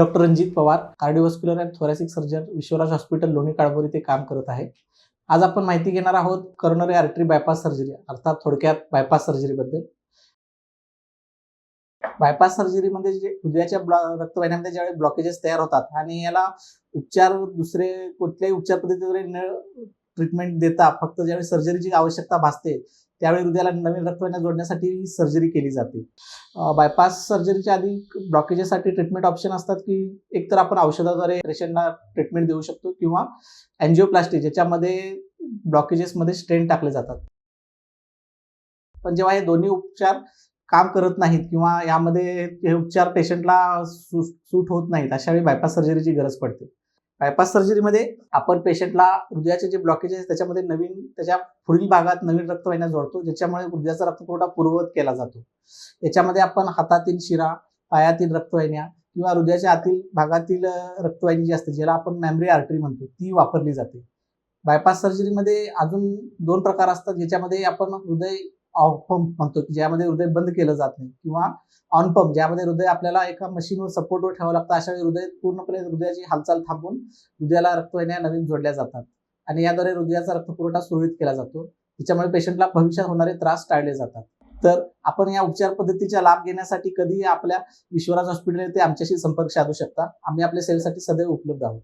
Doctor Ranjit Pawar cardiovascular and thoracic surgeon Vishwaraj hospital Loni Kalbhor इथे काम करत आहे. आज आपण माहिती घेणार आहोत करोनरी आर्टरी बायपास सर्जरी अर्थात थोडक्यात बायपास सर्जरीबद्दल बायपास सर्जरीमध्ये म्हणजे जे हृदयाच्या ब्लॉ- रक्तवाहिन्यांमध्ये ज्यावेळी ब्लॉकेजेस तयार होतात आणि याला उपचार दुसरे कुठल्याही उपचार पद्धतीद्वारे न ट्रीटमेंट देता फक्त ज्यावेळी सर्जरीची आवश्यकता भासते त्यावेळी हृदयाला नवीन रक्तवाहिन्या जोडण्यासाठी सर्जरी केली जाते. बायपास सर्जरीच्या आधी ब्लॉकेजेससाठी ट्रीटमेंट ऑप्शन असतात की एकतर आपण औषधाद्वारे पेशंटला ट्रीटमेंट देऊ शकतो किंवा अँजिओप्लास्टी ज्याच्यामध्ये ब्लॉकेजेसमध्ये स्ट्रेन टाकले जातात. पण जेव्हा हे दोन्ही उपचार काम करत नाहीत किंवा यामध्ये हे उपचार पेशंटला सूट होत नाहीत अशा वेळी बायपास सर्जरीची गरज पडते. बायपास सर्जरीमध्ये आपण पेशंटला हृदयाचे जे ब्लॉकेज आहेत त्याच्यामध्ये नवीन त्याच्या पुढील भागात नवीन रक्तवाहिन्या जोडतो ज्याच्यामुळे हृदयाचा रक्तपुरवठा पूर्ववत केला जातो. याच्यामध्ये आपण हातातील शिरा पायातील रक्तवाहिन्या किंवा हृदयाच्या आतील भागातील रक्तवाहिनी जी असते ज्याला आपण मॅमरी आर्टरी म्हणतो ती वापरली जाते. बायपास सर्जरीमध्ये अजून दोन प्रकार असतात ज्याच्यामध्ये आपण हृदय ऑफ पंप म्हणतो की ज्यामध्ये हृदय बंद केलं जात नाही किंवा ऑन पंप ज्यामध्ये हृदय आपल्याला एका मशीनवर सपोर्टवर ठेवावं लागतं अशा वेळी हृदय पूर्णपणे हृदयाची हालचाल थांबून हृदयाला रक्तवाहिन्या नवीन जोडल्या जातात. आणि याद्वारे हृदयाचा रक्तपुरवठा सुरळीत केला जातो. त्याच्यामुळे पेशंटला भविष्यात होणारे त्रास टाळले जातात. तर आपण या उपचार पद्धतीचा लाभ घेण्यासाठी कधीही आपल्या विश्वराज हॉस्पिटल येथे आमच्याशी संपर्क साधू शकता. आम्ही आपल्या सेवेसाठी सदैव उपलब्ध आहोत.